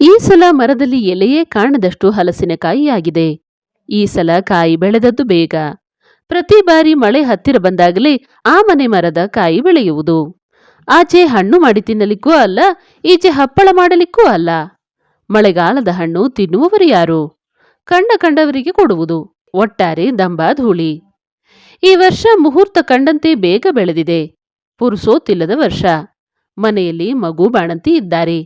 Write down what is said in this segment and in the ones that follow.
ಈ ಸಲ ಮರದಲ್ಲಿ ಎಲೆಯೇ ಕಾಣದಷ್ಟು ಹಲಸಿನಕಾಯಿಯಾಗಿದೆ. ಈ ಸಲ ಕಾಯಿ ಬೆಳೆದದ್ದು ಬೇಗ. ಪ್ರತಿ ಬಾರಿ ಮಳೆ ಹತ್ತಿರ ಬಂದಾಗಲೇ ಆ ಮನೆ ಮರದ ಕಾಯಿ ಬೆಳೆಯುವುದು. ಆಚೆ ಹಣ್ಣು ಮಾಡಿ ತಿನ್ನಲಿಕ್ಕೂ ಅಲ್ಲ, ಈಚೆ ಹಪ್ಪಳ ಮಾಡಲಿಕ್ಕೂ ಅಲ್ಲ. ಮಳೆಗಾಲದ ಹಣ್ಣು ತಿನ್ನುವವರು ಯಾರು? ಕಂಡ ಕಂಡವರಿಗೆ ಕೊಡುವುದು. ಒಟ್ಟಾರೆ ದಂಬಾಧೂಳಿ. ಈ ವರ್ಷ ಮುಹೂರ್ತ ಕಂಡಂತೆ ಬೇಗ ಬೆಳೆದಿದೆ. ಪುರುಸೋತಿಲ್ಲದ ವರ್ಷ. ಮನೆಯಲ್ಲಿ ಮಗು ಬಾಣಂತಿ ಇದ್ದಾರೆ.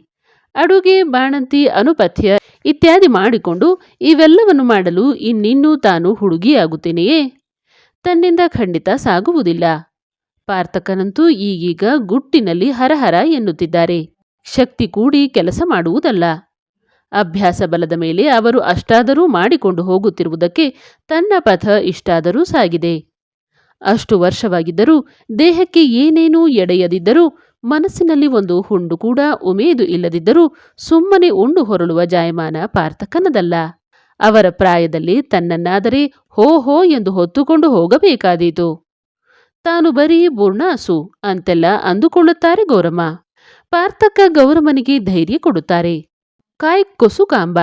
ಅಡುಗೆ, ಬಾಣಂತಿ, ಅನುಪಥ್ಯ ಇತ್ಯಾದಿ ಮಾಡಿಕೊಂಡು ಇವೆಲ್ಲವನ್ನು ಮಾಡಲು ಇನ್ನಿನ್ನೂ ತಾನು ಹುಡುಗಿಯಾಗುತ್ತೇನೆಯೇ? ತನ್ನಿಂದ ಖಂಡಿತ ಸಾಗುವುದಿಲ್ಲ. ಪಾರ್ಥಕನಂತೂ ಈಗೀಗ ಗುಟ್ಟಿನಲ್ಲಿ ಹರಹರ ಎನ್ನುತ್ತಿದ್ದಾರೆ. ಶಕ್ತಿ ಕೂಡಿ ಕೆಲಸ ಮಾಡುವುದಲ್ಲ. ಅಭ್ಯಾಸ ಬಲದ ಮೇಲೆ ಅವರು ಅಷ್ಟಾದರೂ ಮಾಡಿಕೊಂಡು ಹೋಗುತ್ತಿರುವುದಕ್ಕೆ ತನ್ನ ಪಥ ಇಷ್ಟಾದರೂ ಸಾಗಿದೆ. ಅಷ್ಟು ವರ್ಷವಾಗಿದ್ದರೂ ದೇಹಕ್ಕೆ ಏನೇನೂ ಎಡೆಯದಿದ್ದರೂ ಮನಸ್ಸಿನಲ್ಲಿ ಒಂದು ಹುಂಡು ಕೂಡ ಉಮೇದು ಇಲ್ಲದಿದ್ದರೂ ಸುಮ್ಮನೆ ಉಂಡು ಹೊರಳುವ ಜಾಯಮಾನ ಪಾರ್ಥಕನದಲ್ಲ. ಅವರ ಪ್ರಾಯದಲ್ಲಿ ತನ್ನನ್ನಾದರೆ ಹೋ ಹೋ ಎಂದು ಹೊತ್ತುಕೊಂಡು ಹೋಗಬೇಕಾದೀತು. ತಾನು ಬರೀ ಬುರ್ಣಾಸು ಅಂತೆಲ್ಲ ಅಂದುಕೊಳ್ಳುತ್ತಾರೆ ಗೌರಮ್ಮ. ಪಾರ್ಥಕ ಗೌರಮ್ಮನಿಗೆ ಧೈರ್ಯ ಕೊಡುತ್ತಾರೆ. ಕಾಯ್ ಕೊಸು ಕಾಂಬ.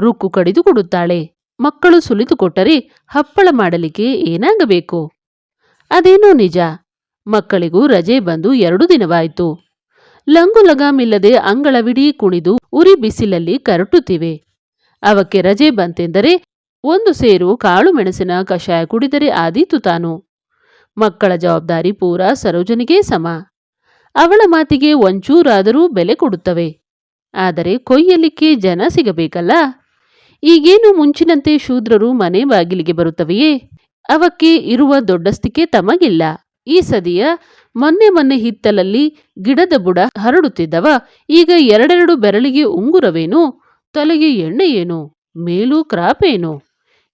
ರುಕ್ಕು ಕಡಿದು ಕೊಡುತ್ತಾಳೆ. ಮಕ್ಕಳು ಸುಲಿದುಕೊಟ್ಟರೆ ಹಪ್ಪಳ ಮಾಡಲಿಕ್ಕೆ ಏನಾಗಬೇಕು? ಅದೇನೋ ನಿಜ. ಮಕ್ಕಳಿಗೂ ರಜೆ ಬಂದು ಎರಡು ದಿನವಾಯಿತು. ಲಂಗು ಲಗಾಮಿಲ್ಲದೆ ಅಂಗಳವಿಡೀ ಕುಣಿದು ಉರಿ ಬಿಸಿಲಲ್ಲಿ ಕರಟುತ್ತಿವೆ. ಅವಕ್ಕೆ ರಜೆ ಬಂತೆಂದರೆ ಒಂದು ಸೇರು ಕಾಳು ಮೆಣಸಿನ ಕಷಾಯ ಕುಡಿದರೆ ಆದೀತು ತಾನು. ಮಕ್ಕಳ ಜವಾಬ್ದಾರಿ ಪೂರಾ ಸರೋಜನಿಗೇ ಸಮ. ಅವಳ ಮಾತಿಗೆ ಒಂಚೂರಾದರೂ ಬೆಲೆ ಕೊಡುತ್ತವೆ. ಆದರೆ ಕೊಯ್ಯಲಿಕ್ಕೆ ಜನ ಸಿಗಬೇಕಲ್ಲ. ಈಗೇನು ಮುಂಚಿನಂತೆ ಶೂದ್ರರು ಮನೆ ಬಾಗಿಲಿಗೆ ಬರುತ್ತವೆಯೇ? ಅವಕ್ಕೆ ಇರುವ ದೊಡ್ಡಸ್ತಿಕೆ ತಮಗಿಲ್ಲ. ಈ ಸದಿಯ ಮೊನ್ನೆ ಮೊನ್ನೆ ಹಿತ್ತಲಲ್ಲಿ ಗಿಡದ ಬುಡ ಹರಡುತ್ತಿದ್ದವ. ಈಗ ಎರಡೆರಡು ಬೆರಳಿಗೆ ಉಂಗುರವೇನು? ತಲೆಗೆ ಎಣ್ಣೆಯೇನು ಏನು? ಮೇಲೂ ಕ್ರಾಪೇನು?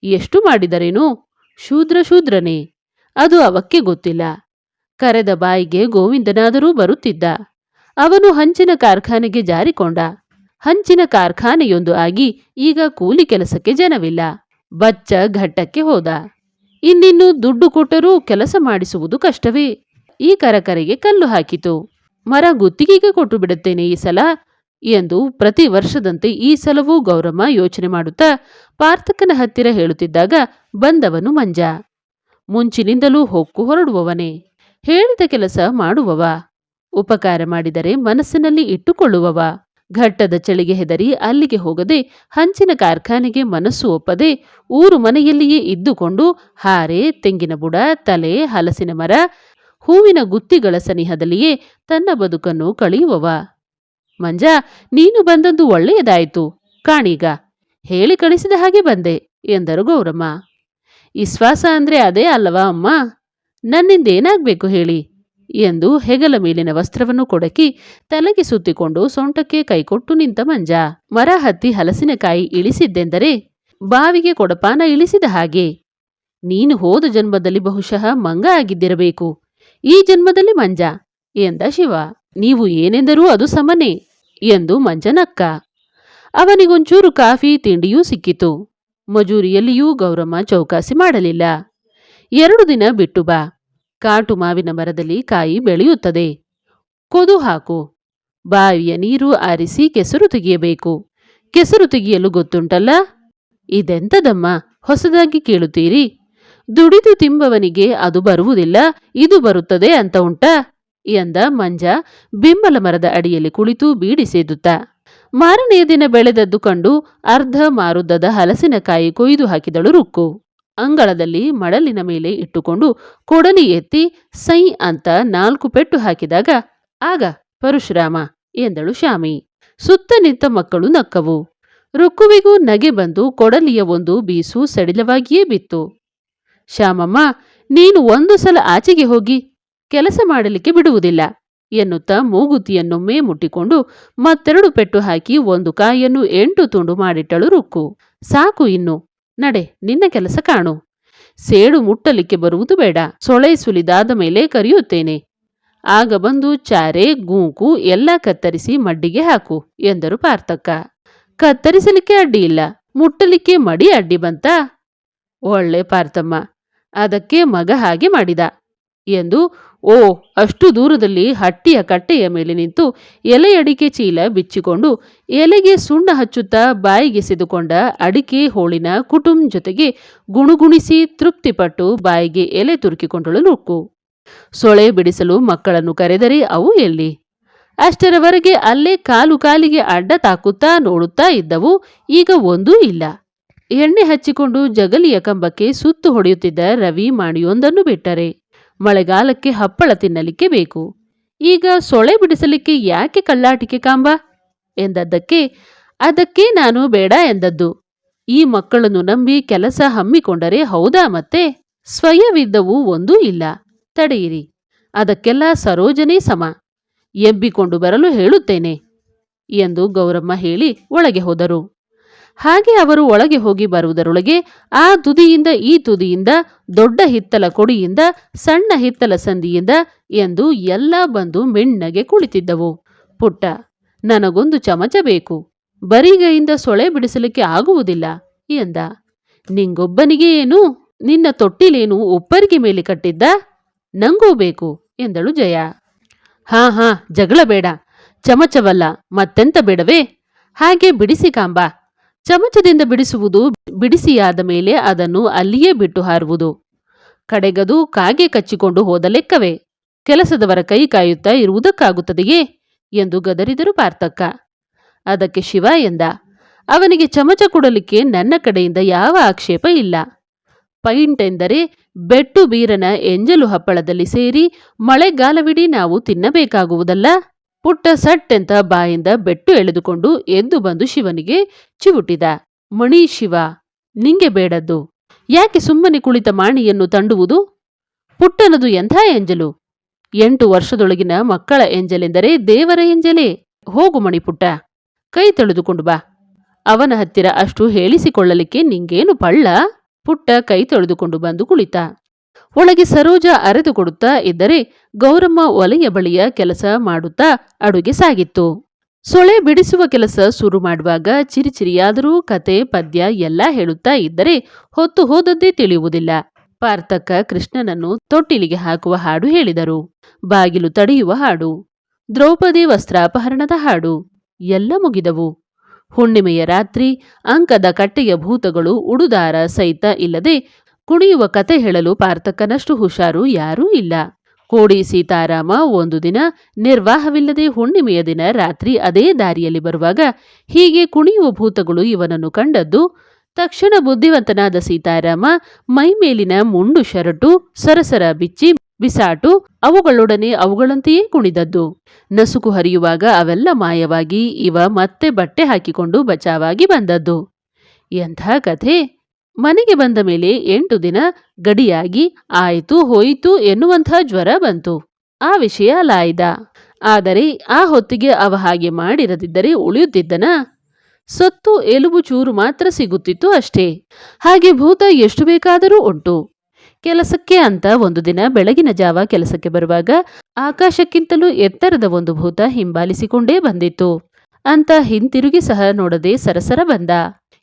ಎಷ್ಟು ಮಾಡಿದರೇನು? ಶೂದ್ರ ಶೂದ್ರನೇ. ಅದು ಅವಕ್ಕೆ ಗೊತ್ತಿಲ್ಲ. ಕರೆದ ಬಾಯಿಗೆ ಗೋವಿಂದನಾದರೂ ಬರುತ್ತಿದ್ದ. ಅವನು ಹಂಚಿನ ಕಾರ್ಖಾನೆಗೆ ಜಾರಿಕೊಂಡ. ಹಂಚಿನ ಕಾರ್ಖಾನೆಯೊಂದು ಆಗಿ ಈಗ ಕೂಲಿ ಕೆಲಸಕ್ಕೆ ಜನವಿಲ್ಲ. ಬಚ್ಚ ಘಟ್ಟಕ್ಕೆ ಹೋದ. ಇನ್ನಿನ್ನು ದುಡ್ಡು ಕೊಟ್ಟರೂ ಕೆಲಸ ಮಾಡಿಸುವುದು ಕಷ್ಟವೇ. ಈ ಕರಕರೆಗೆ ಕಲ್ಲು ಹಾಕಿತು. ಮರ ಗುತ್ತಿಗೆಗೆ ಕೊಟ್ಟು ಬಿಡುತ್ತೇನೆ ಈ ಸಲ ಎಂದು ಪ್ರತಿ ವರ್ಷದಂತೆ ಈ ಸಲವೂ ಗೌರಮ್ಮ ಯೋಚನೆ ಮಾಡುತ್ತಾ ಪಾರ್ಥಕನ ಹತ್ತಿರ ಹೇಳುತ್ತಿದ್ದಾಗ ಬಂದವನು ಮಂಜ. ಮುಂಚಿನಿಂದಲೂ ಹೊಕ್ಕು ಹೊರಡುವವನೇ. ಹೇಳಿದ ಕೆಲಸ ಮಾಡುವವ. ಉಪಕಾರ ಮಾಡಿದರೆ ಮನಸ್ಸಿನಲ್ಲಿ ಇಟ್ಟುಕೊಳ್ಳುವವ. ಘಟ್ಟದ ಚಳಿಗೆ ಹೆದರಿ ಅಲ್ಲಿಗೆ ಹೋಗದೆ ಹಂಚಿನ ಕಾರ್ಖಾನೆಗೆ ಮನಸ್ಸು ಒಪ್ಪದೆ ಊರು ಮನೆಯಲ್ಲಿಯೇ ಇದ್ದುಕೊಂಡು ಹಾರೆ, ತೆಂಗಿನ ಬುಡ, ತಲೆ, ಹಲಸಿನ ಮರ, ಹೂವಿನ ಗುತ್ತಿಗಳ ಸನಿಹದಲ್ಲಿಯೇ ತನ್ನ ಬದುಕನ್ನು ಕಳೆಯುವವ. ಮಂಜ, ನೀನು ಬಂದದ್ದು ಒಳ್ಳೆಯದಾಯಿತು. ಕಾಣೀಗ. ಹೇಳಿ ಕಳಿಸಿದ ಹಾಗೆ ಬಂದೆ, ಎಂದರು ಗೌರಮ್ಮ. ವಿಶ್ವಾಸ ಅಂದ್ರೆ ಅದೇ ಅಲ್ಲವಾ ಅಮ್ಮ? ನನ್ನಿಂದೇನಾಗಬೇಕು ಹೇಳಿ? ಎಂದು ಹೆಗಲ ಮೇಲಿನ ವಸ್ತ್ರವನ್ನು ಕೊಡಕಿ ತಲೆಗೆ ಸುತ್ತಿಕೊಂಡು ಸೊಂಟಕ್ಕೆ ಕೈಕೊಟ್ಟು ನಿಂತ ಮಂಜ. ಮರ ಹತ್ತಿ ಹಲಸಿನಕಾಯಿ ಇಳಿಸಿದ್ದೆಂದರೆ ಬಾವಿಗೆ ಕೊಡಪಾನ ಇಳಿಸಿದ ಹಾಗೆ. ನೀನು ಹೋದ ಜನ್ಮದಲ್ಲಿ ಬಹುಶಃ ಮಂಗ ಆಗಿದ್ದಿರಬೇಕು. ಈ ಜನ್ಮದಲ್ಲಿ ಮಂಜ ಎಂದ ಶಿವ. ನೀವು ಏನೆಂದರೂ ಅದು ಸಮನೆ ಎಂದು ಮಂಜನಕ್ಕ. ಅವನಿಗೊಂಚೂರು ಕಾಫಿ, ತಿಂಡಿಯೂ ಸಿಕ್ಕಿತು. ಮಜೂರಿಯಲ್ಲಿಯೂ ಗೌರಮ್ಮ ಚೌಕಾಸಿ ಮಾಡಲಿಲ್ಲ. ಎರಡು ದಿನ ಬಿಟ್ಟು ಬಾ. ಕಾಟು ಮಾವಿನ ಮರದಲ್ಲಿ ಕಾಯಿ ಬೆಳೆಯುತ್ತದೆ. ಕೊದು ಹಾಕು. ಬಾವಿಯ ನೀರು ಆರಿಸಿ ಕೆಸರು ತೆಗೆಯಬೇಕು. ಕೆಸರು ತೆಗೆಯಲು ಗೊತ್ತುಂಟಲ್ಲ? ಇದೆಂತದಮ್ಮ? ಹೊಸದಾಗಿ ಕೇಳುತ್ತೀರಿ. ದುಡಿದು ತಿಂಬವನಿಗೆ ಅದು ಬರುವುದಿಲ್ಲ, ಇದು ಬರುತ್ತದೆ ಅಂತ ಉಂಟಾ? ಎಂದ ಮಂಜ ಬಿಂಬಲ ಮರದ ಅಡಿಯಲ್ಲಿ ಕುಳಿತು ಬೀಡಿ ಸೇದುತ್ತ. ಮಾರನೆಯ ದಿನ ಬೆಳೆದದ್ದು ಕಂಡು ಅರ್ಧ ಮಾರುದ್ದದ ಹಲಸಿನಕಾಯಿ ಕೊಯ್ದು ಹಾಕಿದಳು ರುಕ್ಕು. ಅಂಗಳದಲ್ಲಿ ಮಡಲಿನ ಮೇಲೆ ಇಟ್ಟುಕೊಂಡು ಕೊಡಲಿ ಎತ್ತಿ ಸೈ ಅಂತ ನಾಲ್ಕು ಪೆಟ್ಟು ಹಾಕಿದಾಗ, ಆಗ ಪರಶುರಾಮ, ಎಂದಳು ಶ್ಯಾಮಿ ಸುತ್ತ ನಿಂತ ಮಕ್ಕಳು ನಕ್ಕವು. ರುಕ್ಕುವಿಗೂ ನಗೆ ಬಂದು ಕೊಡಲಿಯ ಒಂದು ಬೀಸು ಸಡಿಲವಾಗಿಯೇ ಬಿತ್ತು. ಶ್ಯಾಮಮ್ಮ ನೀನು ಒಂದು ಸಲ ಆಚೆಗೆ ಹೋಗಿ ಕೆಲಸ ಮಾಡಲಿಕ್ಕೆ ಬಿಡುವುದಿಲ್ಲ, ಎನ್ನುತ್ತಾ ಮೂಗುತಿಯನ್ನೊಮ್ಮೆ ಮುಟ್ಟಿಕೊಂಡು ಮತ್ತೆರಡು ಪೆಟ್ಟು ಹಾಕಿ ಒಂದು ಕಾಯನ್ನು ಎಂಟು ತುಂಡು ಮಾಡಿಟ್ಟಳು ರುಕ್ಕು. ಸಾಕು ಇನ್ನು ನಡೆ, ನಿನ್ನ ಕೆಲಸ ಕಾಣು. ಸೇಡು ಮುಟ್ಟಲಿಕ್ಕೆ ಬರುವುದು ಬೇಡ. ಸೊಳೆ ಸುಲಿದಾದ ಮೇಲೆ ಕರೆಯುತ್ತೇನೆ. ಆಗ ಬಂದು ಚಾರೆ, ಗೂಂಕು ಎಲ್ಲ ಕತ್ತರಿಸಿ ಮಡ್ಡಿಗೆ ಹಾಕು, ಎಂದರು ಪಾರ್ಥಕ್ಕ. ಕತ್ತರಿಸಲಿಕ್ಕೆ ಅಡ್ಡಿ ಇಲ್ಲ. ಮುಟ್ಟಲಿಕ್ಕೆ ಮಡಿ ಅಡ್ಡಿ ಬಂತ? ಒಳ್ಳೆ ಪಾರ್ಥಮ್ಮ. ಅದಕ್ಕೆ ಮಗ ಹಾಗೆ ಮಾಡಿದ. ಎಂದು ಓ, ಅಷ್ಟು ದೂರದಲ್ಲಿ ಹಟ್ಟಿಯ ಕಟ್ಟೆಯ ಮೇಲೆ ನಿಂತು ಎಲೆ ಅಡಿಕೆ ಚೀಲ ಬಿಚ್ಚಿಕೊಂಡು ಎಲೆಗೆ ಸುಣ್ಣ ಹಚ್ಚುತ್ತಾ ಬಾಯಿಗೆ ಸೆದುಕೊಂಡ ಅಡಿಕೆ ಹೋಳಿನ ಕುಟುಂಬ ಜೊತೆಗೆ ಗುಣುಗುಣಿಸಿ ತೃಪ್ತಿಪಟ್ಟು ಬಾಯಿಗೆ ಎಲೆ ತುರುಕಿಕೊಂಡಳು ನುಕ್ಕು. ಸೊಳೆ ಬಿಡಿಸಲು ಮಕ್ಕಳನ್ನು ಕರೆದರೆ ಅವು ಎಲ್ಲಿ? ಅಷ್ಟರವರೆಗೆ ಅಲ್ಲೇ ಕಾಲು ಕಾಲಿಗೆ ಅಡ್ಡ ತಾಕುತ್ತಾ ನೋಡುತ್ತಾ ಇದ್ದವು, ಈಗ ಒಂದೂ ಇಲ್ಲ. ಎಣ್ಣೆ ಹಚ್ಚಿಕೊಂಡು ಜಗಲಿಯ ಕಂಬಕ್ಕೆ ಸುತ್ತು ಹೊಡೆಯುತ್ತಿದ್ದ ರವಿ ಮಾಣಿಯೊಂದನ್ನು ಬಿಟ್ಟರೆ ಮಳೆಗಾಲಕ್ಕೆ ಹಪ್ಪಳ ತಿನ್ನಲಿಕ್ಕೆ ಬೇಕು. ಈಗ ಸೊಳೆ ಬಿಡಿಸಲಿಕ್ಕೆ ಯಾಕೆ ಕಳ್ಳಾಟಿಕೆ ಕಾಂಬ? ಎಂದದ್ದಕ್ಕೆ, ಅದಕ್ಕೆ ನಾನು ಬೇಡ ಎಂದದ್ದು. ಈ ಮಕ್ಕಳನ್ನು ನಂಬಿ ಕೆಲಸ ಹಮ್ಮಿಕೊಂಡರೆ ಹೌದಾ ಮತ್ತೆ? ಸ್ವಯವಿದ್ದವು ಒಂದೂ ಇಲ್ಲ. ತಡೆಯಿರಿ. ಅದಕ್ಕೆಲ್ಲ ಸರೋಜನೇ ಸಮ. ಎಂಬಿಕೊಂಡು ಬರಲು ಹೇಳುತ್ತೇನೆ, ಎಂದು ಗೌರಮ್ಮ ಹೇಳಿ ಒಳಗೆ ಹೋದರು. ಹಾಗೆ ಅವರು ಒಳಗೆ ಹೋಗಿ ಬರುವುದರೊಳಗೆ ಆ ತುದಿಯಿಂದ ಈ ತುದಿಯಿಂದ ದೊಡ್ಡ ಹಿತ್ತಲ ಕೊಡಿಯಿಂದ ಸಣ್ಣ ಹಿತ್ತಲ ಸಂದಿಯಿಂದ ಎಂದು ಎಲ್ಲ ಬಂದು ಮೆಣ್ಣಗೆ ಕುಳಿತಿದ್ದವು. ಪುಟ್ಟ, ನನಗೊಂದು ಚಮಚ ಬೇಕು. ಬರಿಗೈಯಿಂದ ಸೊಳೆ ಬಿಡಿಸಲಿಕ್ಕೆ ಆಗುವುದಿಲ್ಲ ಎಂದ. ನಿಂಗೊಬ್ಬನಿಗೆ ಏನು? ನಿನ್ನ ತೊಟ್ಟಿಲೇನು ಒಬ್ಬರಿಗೆ ಮೇಲೆ ಕಟ್ಟಿದ್ದ? ನಂಗೂ ಬೇಕು ಎಂದಳು ಜಯ. ಹಾ ಹಾ, ಜಗಳ ಬೇಡ. ಚಮಚವಲ್ಲ, ಮತ್ತೆಂತ ಬೇಡವೇ? ಹಾಗೆ ಬಿಡಿಸಿ ಕಾಂಬ. ಚಮಚದಿಂದ ಬಿಡಿಸುವುದು ಬಿಡಿಸಿಯಾದ ಮೇಲೆ ಅದನ್ನು ಅಲ್ಲಿಯೇ ಬಿಟ್ಟು ಹಾರುವುದು. ಕಡೆಗದು ಕಾಗೆ ಕಚ್ಚಿಕೊಂಡು ಹೋದ ಲೆಕ್ಕವೇ. ಕೆಲಸದವರ ಕೈ ಕಾಯುತ್ತಾ ಇರುವುದಕ್ಕಾಗುತ್ತದೆಯೇ? ಎಂದು ಗದರಿದರು ಪಾರ್ಥಕ್ಕ. ಅದಕ್ಕೆ ಶಿವ ಎಂದ, ಅವನಿಗೆ ಚಮಚ ಕೊಡಲಿಕ್ಕೆ ನನ್ನ ಕಡೆಯಿಂದ ಯಾವ ಆಕ್ಷೇಪ ಇಲ್ಲ. ಪೈಂಟ್ ಎಂದರೆ ಬೆಟ್ಟು ಬೀರನ ಎಂಜಲು ಹಪ್ಪಳದಲ್ಲಿ ಸೇರಿ ಮಳೆಗಾಲವಿಡೀ ನಾವು ತಿನ್ನಬೇಕಾಗುವುದಲ್ಲ? ಪುಟ್ಟ ಸಟ್ಟೆಂತ ಬಾಯಿಂದ ಬೆಟ್ಟು ಎಳೆದುಕೊಂಡು ಎದ್ದು ಬಂದು ಶಿವನಿಗೆ ಚಿವುಟಿದ. ಮಣಿ ಶಿವ, ನಿಂಗೆ ಬೇಡದ್ದು. ಯಾಕೆ ಸುಮ್ಮನೆ ಕುಳಿತ ಮಾಣಿಯನ್ನು ತಂಡುವುದು? ಪುಟ್ಟನದು ಎಂಥ ಎಂಜಲು? ಎಂಟು ವರ್ಷದೊಳಗಿನ ಮಕ್ಕಳ ಎಂಜಲೆಂದರೆ ದೇವರ ಎಂಜಲೇ. ಹೋಗು ಮಣಿಪುಟ್ಟ ಕೈ ತೊಳೆದುಕೊಂಡು ಬಾ. ಅವನ ಹತ್ತಿರ ಅಷ್ಟು ಹೇಳಿಸಿಕೊಳ್ಳಲಿಕ್ಕೆ ನಿಂಗೇನು ಪಳ್ಳ? ಪುಟ್ಟ ಕೈ ತೊಳೆದುಕೊಂಡು ಬಂದು ಕುಳಿತ. ಒಳಗೆ ಸರೋಜ ಅರೆದು ಕೊಡುತ್ತಾ ಇದ್ದರೆ ಗೌರಮ್ಮ ಒಲೆಯ ಬಳಿಯ ಕೆಲಸ ಮಾಡುತ್ತಾ ಅಡುಗೆ ಸಾಗಿತ್ತು. ಸೊಳೆ ಬಿಡಿಸುವ ಕೆಲಸ ಶುರು ಮಾಡುವಾಗ ಚಿರಿಚಿರಿಯಾದರೂ ಕತೆ, ಪದ್ಯ ಎಲ್ಲ ಹೇಳುತ್ತಾ ಇದ್ದರೆ ಹೊತ್ತು ಹೋದದ್ದೇ ತಿಳಿಯುವುದಿಲ್ಲ. ಪಾರ್ಥಕ್ಕ ಕೃಷ್ಣನನ್ನು ತೊಟ್ಟಿಲಿಗೆ ಹಾಕುವ ಹಾಡು ಹೇಳಿದರು. ಬಾಗಿಲು ತಡೆಯುವ ಹಾಡು, ದ್ರೌಪದಿ ವಸ್ತ್ರಾಪಹರಣದ ಹಾಡು, ಎಲ್ಲ ಮುಗಿದವು. ಹುಣ್ಣಿಮೆಯ ರಾತ್ರಿ ಅಂಕದ ಕಟ್ಟೆಯ ಭೂತಗಳು ಉಡುದಾರ ಸಹಿತ ಇಲ್ಲದೆ ಕುಣಿಯುವ ಕತೆ ಹೇಳಲು ಪಾರ್ಥಕ್ಕನಷ್ಟು ಹುಷಾರು ಯಾರೂ ಇಲ್ಲ. ಕೋಡಿ ಸೀತಾರಾಮ ಒಂದು ದಿನ ನಿರ್ವಾಹವಿಲ್ಲದೆ ಹುಣ್ಣಿಮೆಯ ದಿನ ರಾತ್ರಿ ಅದೇ ದಾರಿಯಲ್ಲಿ ಬರುವಾಗ ಹೀಗೆ ಕುಣಿಯುವ ಭೂತಗಳು ಇವನನ್ನು ಕಂಡದ್ದು, ತಕ್ಷಣ ಬುದ್ಧಿವಂತನಾದ ಸೀತಾರಾಮ ಮೈಮೇಲಿನ ಮುಂಡು ಶರಟು, ಸರಸರ ಬಿಚ್ಚಿ, ಬಿಸಾಟು ಅವುಗಳೊಡನೆ ಅವುಗಳಂತೆಯೇ ಕುಣಿದದ್ದು. ನಸುಕು ಹರಿಯುವಾಗ ಅವೆಲ್ಲ ಮಾಯವಾಗಿ ಇವ ಮತ್ತೆ ಬಟ್ಟೆ ಹಾಕಿಕೊಂಡು ಬಚಾವಾಗಿ ಬಂದದ್ದು. ಎಂಥ ಕಥೆ! ಮನೆಗೆ ಬಂದ ಮೇಲೆ ಎಂಟು ದಿನ ಗಡಿಯಾಗಿ ಆಯಿತು ಹೋಯಿತು ಎನ್ನುವಂಥ ಜ್ವರ ಬಂತು. ಆ ವಿಷಯ ಲಾಯ್ದ. ಆದರೆ ಆ ಹೊತ್ತಿಗೆ ಅವ ಹಾಗೆ ಮಾಡಿರದಿದ್ದರೆ ಉಳಿಯುತ್ತಿದ್ದನ? ಸೊತ್ತು, ಎಲುಬು, ಚೂರು ಮಾತ್ರ ಸಿಗುತ್ತಿತ್ತು ಅಷ್ಟೇ. ಹಾಗೆ ಭೂತ ಎಷ್ಟು ಬೇಕಾದರೂ ಉಂಟು. ಕೆಲಸಕ್ಕೆ ಅಂತ ಒಂದು ದಿನ ಬೆಳಗಿನ ಜಾವ ಕೆಲಸಕ್ಕೆ ಬರುವಾಗ ಆಕಾಶಕ್ಕಿಂತಲೂ ಎತ್ತರದ ಒಂದು ಭೂತ ಹಿಂಬಾಲಿಸಿಕೊಂಡೇ ಬಂದಿತ್ತು. ಅಂತ ಹಿಂತಿರುಗಿ ಸಹ ನೋಡದೆ ಸರಸರ ಬಂದ.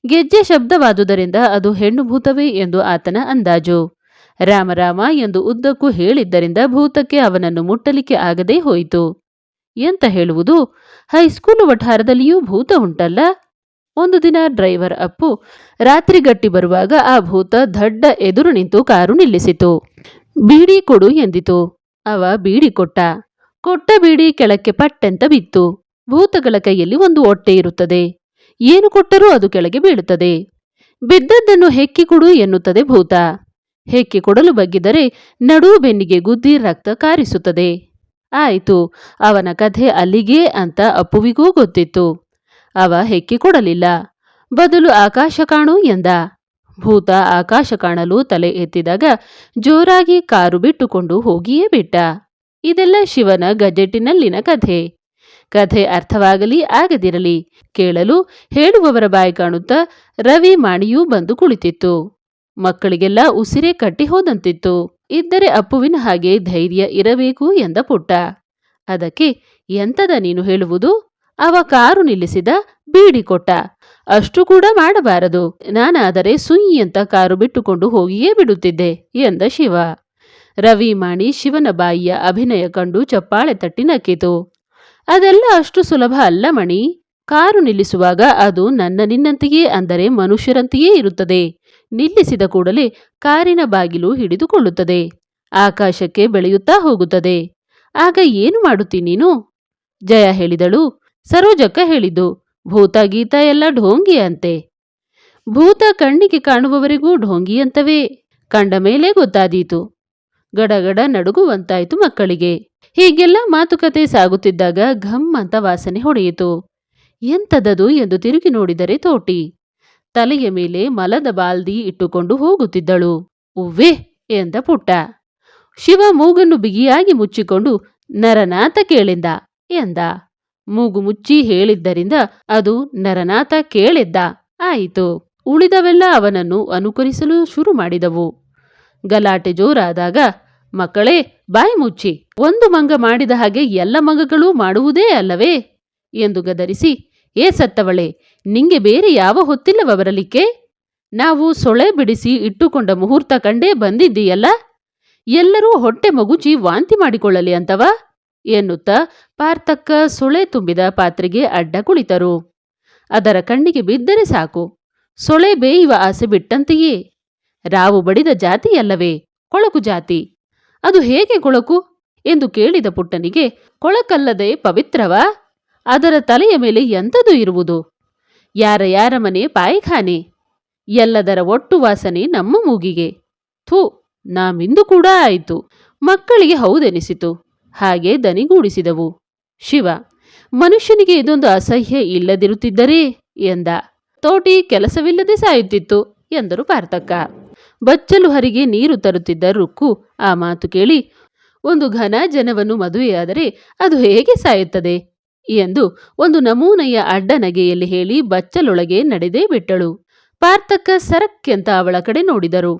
ಗೆಜ್ಜೆ ಶಬ್ದವಾದುದರಿಂದ ಅದು ಹೆಣ್ಣು ಭೂತವೇ ಎಂದು ಆತನ ಅಂದಾಜು. ರಾಮರಾಮ ಎಂದು ಉದ್ದಕ್ಕೂ ಹೇಳಿದ್ದರಿಂದ ಭೂತಕ್ಕೆ ಅವನನ್ನು ಮುಟ್ಟಲಿಕ್ಕೆ ಆಗದೇ ಹೋಯಿತು. ಎಂತ ಹೇಳುವುದು? ಹೈಸ್ಕೂಲು ವಠಾರದಲ್ಲಿಯೂ ಭೂತ ಉಂಟಲ್ಲ? ಒಂದು ದಿನ ಡ್ರೈವರ್ ಅಪ್ಪು ರಾತ್ರಿ ಗಟ್ಟಿ ಬರುವಾಗ ಆ ಭೂತ ದಡ್ಡ ಎದುರು ನಿಂತು ಕಾರು ನಿಲ್ಲಿಸಿತು. ಬೀಡಿ ಕೊಡು ಎಂದಿತು. ಅವ ಬೀಡಿ ಕೊಟ್ಟ. ಕೊಟ್ಟ ಬೀಡಿ ಕೆಳಕ್ಕೆ ಪಟ್ಟೆಂತ ಬಿತ್ತು. ಭೂತಗಳ ಕೈಯಲ್ಲಿ ಒಂದು ಒಟ್ಟೆ ಇರುತ್ತದೆ. ಏನು ಕೊಟ್ಟರೂ ಅದು ಕೆಳಗೆ ಬೀಳುತ್ತದೆ. ಬಿದ್ದದ್ದನ್ನು ಹೆಕ್ಕಿಕೊಡು ಎನ್ನುತ್ತದೆ ಭೂತ. ಹೆಕ್ಕಿ ಕೊಡಲು ಬಗ್ಗಿದರೆ ನಡು ಬೆನ್ನಿಗೆ ಗುದ್ದಿ ರಕ್ತ ಕಾರಿಸುತ್ತದೆ. ಆಯಿತು, ಅವನ ಕಥೆ ಅಲ್ಲಿಗೆ ಅಂತ ಅಪ್ಪುವಿಗೂ ಗೊತ್ತಿತ್ತು. ಅವ ಹೆಕ್ಕಿ ಕೊಡಲಿಲ್ಲ ಬದಲು ಆಕಾಶ ಕಾಣು ಎಂದ. ಭೂತ ಆಕಾಶ ಕಾಣಲು ತಲೆ ಎತ್ತಿದಾಗ ಜೋರಾಗಿ ಕಾರು ಬಿಟ್ಟುಕೊಂಡು ಹೋಗಿಯೇ ಬಿಟ್ಟ. ಇದೆಲ್ಲ ಶಿವನ ಗಜೆಟ್ಟಿನಲ್ಲಿನ ಕಥೆ. ಕಥೆ ಅರ್ಥವಾಗಲಿ ಆಗದಿರಲಿ ಕೇಳಲು ಹೇಳುವವರ ಬಾಯಿ ಕಾಣುತ್ತಾ ರವಿ ಮಾಣಿಯೂ ಬಂದು ಕುಳಿತಿತ್ತು. ಮಕ್ಕಳಿಗೆಲ್ಲ ಉಸಿರೇ ಕಟ್ಟಿ ಹೋದಂತಿತ್ತು. ಇದ್ದರೆ ಅಪ್ಪುವಿನ ಹಾಗೆ ಧೈರ್ಯ ಇರಬೇಕು ಎಂದ ಪುಟ್ಟ. ಅದಕ್ಕೆ ಎಂತದ ನೀನು ಹೇಳುವುದು? ಅವ ಕಾರು ನಿಲ್ಲಿಸಿದ ಬೀಡಿ ಕೊಟ್ಟ. ಅಷ್ಟು ಕೂಡ ಮಾಡಬಾರದು. ನಾನಾದರೆ ಸುಯಿ ಅಂತ ಕಾರು ಬಿಟ್ಟುಕೊಂಡು ಹೋಗಿಯೇ ಬಿಡುತ್ತಿದ್ದೆ ಎಂದ ಶಿವ. ರವಿ ಮಾಣಿ ಶಿವನ ಬಾಯಿಯ ಅಭಿನಯ ಕಂಡು ಚಪ್ಪಾಳೆ ತಟ್ಟಿ ನಕ್ಕಿತು. ಅದೆಲ್ಲ ಅಷ್ಟು ಸುಲಭ ಅಲ್ಲ ಮಣಿ. ಕಾರು ನಿಲ್ಲಿಸುವಾಗ ಅದು ನನ್ನ ನಿನ್ನಂತೆಯೇ ಅಂದರೆ ಮನುಷ್ಯರಂತೆಯೇ ಇರುತ್ತದೆ. ನಿಲ್ಲಿಸಿದ ಕೂಡಲೇ ಕಾರಿನ ಬಾಗಿಲು ಹಿಡಿದುಕೊಳ್ಳುತ್ತದೆ. ಆಕಾಶಕ್ಕೆ ಬೆಳೆಯುತ್ತಾ ಹೋಗುತ್ತದೆ. ಆಗ ಏನು ಮಾಡುತ್ತಿ ನೀನು? ಜಯ ಹೇಳಿದಳು. ಸರೋಜಕ್ಕ ಹೇಳಿದ್ದು, ಭೂತ ಗೀತ ಎಲ್ಲ ಢೋಂಗಿ ಅಂತೆ ಭೂತ ಕಣ್ಣಿಗೆ ಕಾಣುವವರೆಗೂ ಢೋಂಗಿಯಂತವೇ. ಕಂಡ ಮೇಲೆ ಗೊತ್ತಾದೀತು. ಗಡಗಡ ನಡುಗುವಂತಾಯಿತು ಮಕ್ಕಳಿಗೆ. ಹೀಗೆಲ್ಲ ಮಾತುಕತೆ ಸಾಗುತ್ತಿದ್ದಾಗ ಘಮ್ ಅಂತ ವಾಸನೆ ಹೊಡೆಯಿತು. ಎಂತದದು ಎಂದು ತಿರುಗಿ ನೋಡಿದರೆ ತೋಟಿ. ತಲೆಯ ಮೇಲೆ ಮಲದ ಬಾಲ್ದಿ ಇಟ್ಟುಕೊಂಡು ಹೋಗುತ್ತಿದ್ದಳು. ಉವ್ವೆ ಎಂದ ಪುಟ್ಟ. ಶಿವ ಮೂಗನ್ನು ಬಿಗಿಯಾಗಿ ಮುಚ್ಚಿಕೊಂಡು ನರನಾಥ ಕೇಳಿಂದ ಎಂದ. ಮೂಗು ಮುಚ್ಚಿ ಹೇಳಿದ್ದರಿಂದ ಅದು ನರನಾಥ ಕೇಳಿದ್ದ. ಆಯಿತು. ಉಳಿದವೆಲ್ಲ ಅವನನ್ನು ಅನುಕರಿಸಲು ಶುರು ಮಾಡಿದವು. ಗಲಾಟೆ ಜೋರಾದಾಗ ಮಕ್ಕಳೇ, ಬಾಯಿ ಮುಚ್ಚಿ. ಒಂದು ಮಂಗ ಮಾಡಿದ ಹಾಗೆ ಎಲ್ಲ ಮಂಗಗಳೂ ಮಾಡುವುದೇ ಅಲ್ಲವೇ? ಎಂದು ಗದರಿಸಿ, ಏ ಸತ್ತವಳೆ, ನಿಂಗೆ ಬೇರೆ ಯಾವ ಹೊತ್ತಿಲ್ಲವ ಬರಲಿಕ್ಕೆ ನಾವು ಸೊಳೆ ಬಿಡಿಸಿ ಇಟ್ಟುಕೊಂಡ ಮುಹೂರ್ತ ಕಂಡೇ ಬಂದಿದ್ದೀಯಲ್ಲ? ಎಲ್ಲರೂ ಹೊಟ್ಟೆ ಮಗುಚಿ ವಾಂತಿ ಮಾಡಿಕೊಳ್ಳಲಿ ಅಂತವ? ಎನ್ನುತ್ತಾ ಪಾರ್ಥಕ್ಕ ಸೊಳೆ ತುಂಬಿದ ಪಾತ್ರೆಗೆ ಅಡ್ಡ ಕುಳಿತರು. ಅದರ ಕಣ್ಣಿಗೆ ಬಿದ್ದರೆ ಸಾಕು. ಸೊಳೆ ಬೇಯುವ ಆಸೆ ಬಿಟ್ಟಂತೆಯೇ? ರಾವು ಬಡಿದ ಜಾತಿಯಲ್ಲವೇ? ಕೊಳಕು ಜಾತಿ. ಅದು ಹೇಗೆ ಕೊಳಕು ಎಂದು ಕೇಳಿದ ಪುಟ್ಟನಿಗೆ, ಕೊಳಕಲ್ಲದೆ ಪವಿತ್ರವ? ಅದರ ತಲೆಯ ಮೇಲೆ ಎಂಥದು ಇರುವುದು? ಯಾರ ಯಾರ ಮನೆ ಪಾಯಿಖಾನೆ? ಎಲ್ಲದರ ಒಟ್ಟು ವಾಸನೆ ನಮ್ಮ ಮೂಗಿಗೆ. ಥೂ, ನಾಮಿಂದು ಕೂಡ ಆಯಿತು. ಮಕ್ಕಳಿಗೆ ಹೌದೆನಿಸಿತು. ಹಾಗೆ ದನಿಗೂಡಿಸಿದವು. ಶಿವ, ಮನುಷ್ಯನಿಗೆ ಇದೊಂದು ಅಸಹ್ಯ ಇಲ್ಲದಿರುತ್ತಿದ್ದರೆ ಎಂದ. ತೋಟಿ ಕೆಲಸವಿಲ್ಲದೆ ಸಾಯುತ್ತಿತ್ತು ಎಂದರು ಪಾರ್ಥಕ್ಕ. ಬಚ್ಚಲು ಹರಿಗೆ ನೀರು ತರುತ್ತಿದ್ದ ರುಕ್ಕು ಆ ಮಾತು ಕೇಳಿ, ಒಂದು ಘನ ಜನವನ್ನು ಮದುವೆಯಾದರೆ ಅದು ಹೇಗೆ ಸಾಯುತ್ತದೆ? ಎಂದು ಒಂದು ನಮೂನೆಯ ಅಡ್ಡನಗೆಯಲ್ಲಿ ಹೇಳಿ ಬಚ್ಚಲೊಳಗೆ ನಡೆದೇ ಬಿಟ್ಟಳು. ಪಾರ್ಥಕ್ಕ ಸರಕ್ಕೆಂತ ಅವಳ ಕಡೆ ನೋಡಿದರು.